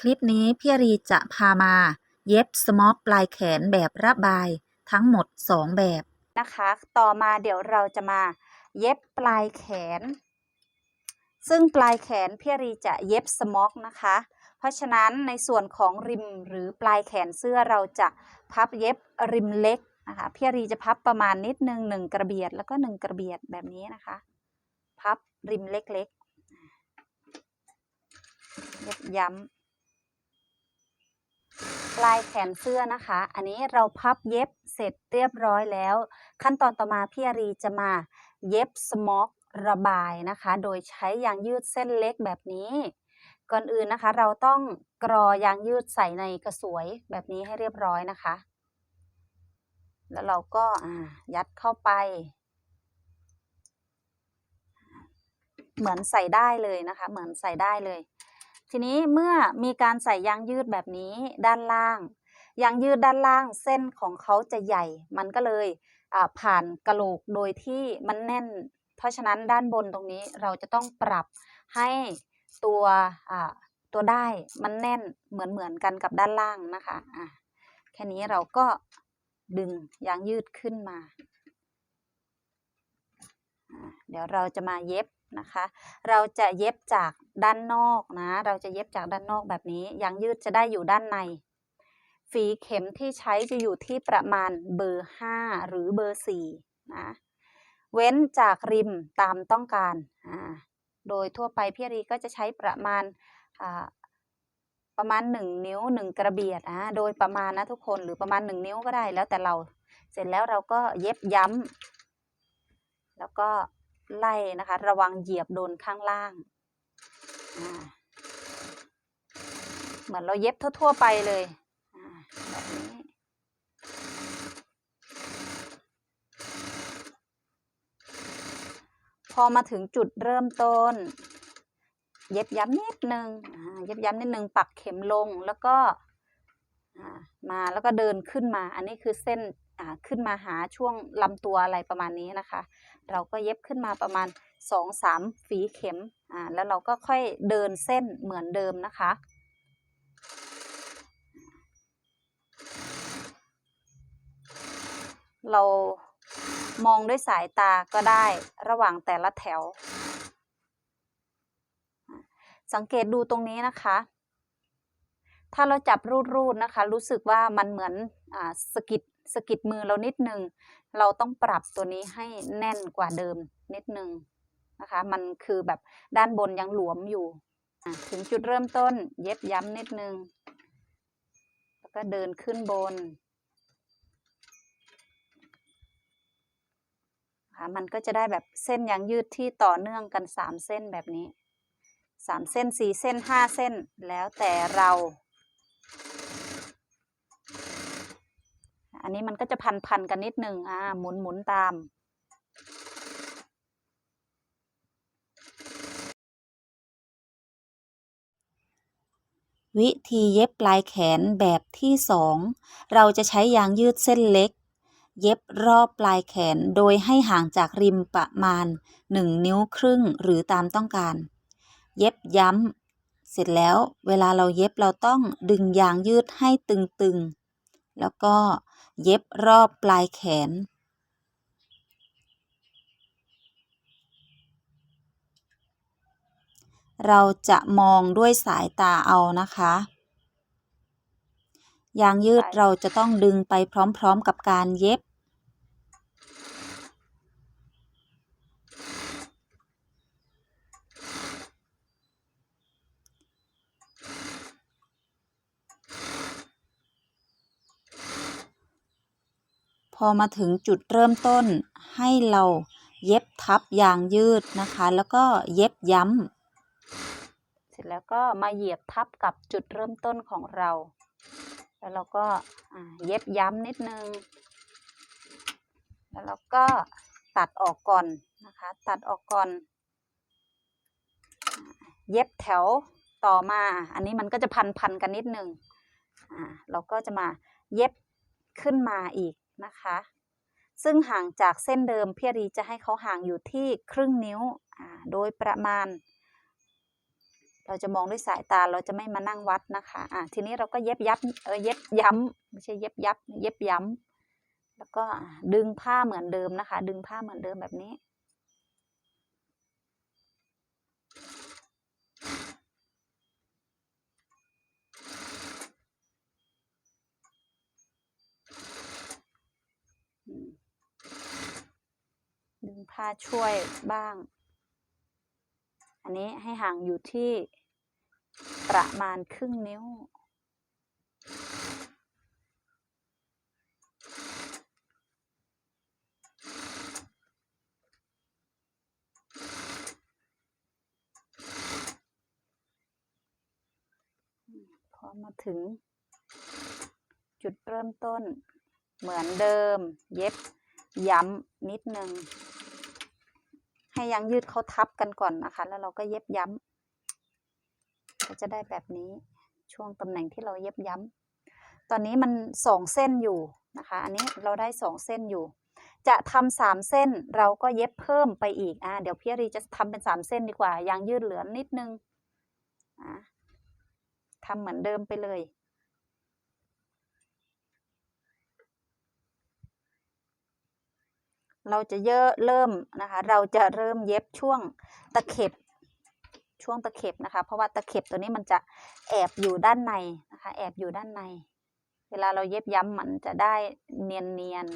คลิปนี้พี่รีจะพามาเย็บสมอกปลายแขนแบบระบายทั้งหมด 2 แบบนะคะ ต่อมาเดี๋ยวเราจะมาเย็บปลายแขน ซึ่งปลายแขนพี่รีจะเย็บสมอกนะคะ เพราะฉะนั้นในส่วนของริมหรือปลายแขนเสื้อเราจะพับเย็บริมเล็กนะคะพี่รีจะพับประมาณนิดนึงหนึ่งกระเบียดแล้วก็หนึ่งกระเบียดแบบนี้นะคะ พับริมเล็กๆเย็บย้ำ ลายแขนเสื้อนะคะ อันนี้เราพับเย็บเสร็จเรียบร้อยแล้ว ขั้นตอนต่อมาพี่อารีจะมาเย็บสมอกระบายนะคะ โดยใช้ยางยืดเส้นเล็กแบบนี้ ก่อนอื่นนะคะ เราต้องกรอยางยืดใส่ในกระสวยแบบนี้ให้เรียบร้อยนะคะ แล้วเราก็ยัดเข้าไป เหมือนใส่ได้เลยนะคะ เหมือนใส่ได้เลย ทีนี้เมื่อมีการใส่ยางยืดแบบนี้ด้านล่าง ยางยืดด้านล่างเส้นของเขาจะใหญ่ มันก็เลยผ่านกระโหลกโดยที่มันแน่น เพราะฉะนั้นด้านบนตรงนี้เราจะต้องปรับให้ตัวตัวได้มันแน่นเหมือนเหมือนกันกับด้านล่างนะคะะแค่นี้เราก็ดึงยางยืดขึ้นมา เดี๋ยวเราจะมาเย็บนะคะ เราจะเย็บจาก ด้านนอกนะ เราจะเย็บจากด้านนอกแบบนี้ยางยืดจะได้อยู่ด้านใน ฝีเข็มที่ใช้จะอยู่ที่ประมาณเบอร์ 5 หรือเบอร์ 4 นะ เว้นจากริมตามต้องการ โดยทั่วไปพี่รีก็จะใช้ประมาณประมาณ 1 นิ้ว 1 กระเบียดอ่าโดยประมาณนะทุกคนหรือประมาณ 1 นิ้วก็ได้แล้วแต่เรา เสร็จแล้วเราก็เย็บย้ำแล้วก็ไล่นะคะ ระวังเหยียบโดนข้างล่าง เหมือนเราเย็บทั่ว ๆ ไปเลยแบบนี้พอมาถึงจุดเริ่มต้น เย็บย้ำนิดนึงเย็บย้ำนิดนึงปักเข็มลงแล้วก็มาแล้วก็เดินขึ้นมา อันนี้คือเส้นขึ้นมาหาช่วงลำตัวอะไรประมาณนี้นะคะ เราก็เย็บขึ้นมาประมาณสองสามฝีเข็ม อ่าแล้วเราก็ค่อยเดินเส้นเหมือนเดิมนะคะ เรามองด้วยสายตาก็ได้ระหว่างแต่ละแถว สังเกตดูตรงนี้นะคะ ถ้าเราจับรูดๆนะคะ รู้สึกว่ามันเหมือนอ่าสกิดสกิดมือเรานิดนึง เราต้องปรับตัวนี้ให้แน่นกว่าเดิมนิดนึง นะคะ มันคือแบบด้านบนยังหลวมอยู่ถึงจุดเริ่มต้น เย็บย้ำนิดนึง แล้วก็เดินขึ้นบนค่ะมันก็จะได้แบบเส้นยางยืดที่ต่อเนื่องกันสามเส้นแบบนี้สามเส้นสี่เส้นห้าเส้นแล้วแต่เรา อันนี้มันก็จะพันพันกันนิดนึงอ่าหมุนหมุนตาม วิธีเย็บปลายแขนแบบที่ 2 เราจะใช้ยางยืดเส้นเล็ก เย็บรอบปลายแขนโดยให้ห่างจากริมประมาณ 1 นิ้วครึ่งหรือตามต้องการ เย็บย้ำเสร็จแล้วเวลาเราเย็บเราต้องดึงยางยืดให้ตึงๆ แล้วก็เย็บรอบปลายแขน เราจะมองด้วยสายตาเอานะคะ ยางยืดเราจะต้องดึงไปพร้อมๆกับการเย็บ พอมาถึงจุดเริ่มต้นให้เราเย็บทับยางยืดนะคะ แล้วก็เย็บย้ำเส ร็จแล้วก็มาเหยียบทับกับจุดเริ่มต้นของเรา แล้วเราก็เย็บย้ำนิดนึง แล้วเราก็ตัดออกก่อนนะคะ ตัดออกก่อน เย็บแถวต่อมา อันนี้มันก็จะพันพันกันนิดนึงอ่าเราก็จะมาเย็บขึ้นมาอีกนะคะ ซึ่งห่างจากเส้นเดิมพี่รีจะให้เขาห่างอยู่ที่ครึ่งนิ้วโดยประมาณ เราจะมองด้วยสายตาเราจะไม่มานั่งวัดนะคะอะทีนี้เราก็เย็บยับเออเย็บย้ำไม่ใช่เย็บยับ เย็บย้ำแล้วก็ดึงผ้าเหมือนเดิมนะคะ ดึงผ้าเหมือนเดิมแบบนี้ดึงผ้าช่วยบ้าง อันนี้ให้ห่างอยู่ที่ประมาณครึ่งนิ้ว พอมาถึง จุดเริ่มต้นเหมือนเดิม เย็บย้ำนิดนึง ให้ยางยืดเขาทับกันก่อนนะคะ แล้วเราก็เย็บย้ำก็จะได้แบบนี้ช่วงตำแหน่งที่เราเย็บย้ำตอนนี้มันสองเส้นอยู่นะคะ อันนี้เราได้สองเส้นอยู่ จะทำสามเส้นเราก็เย็บเพิ่มไปอีกอะเดี๋ยวพี่อารีจะทำเป็นสามเส้นดีกว่ายางยืดเหลือนิดนึงอะทำเหมือนเดิมไปเลย เราจะเยอะเริ่มนะคะ เราจะเริ่มเย็บช่วงตะเข็บช่วงตะเข็บนะคะ เพราะว่าตะเข็บตัวนี้มันจะแอบอยู่ด้านในนะคะ แอบอยู่ด้านใน เวลาเราเย็บย้ำมันจะได้เนียนเนียน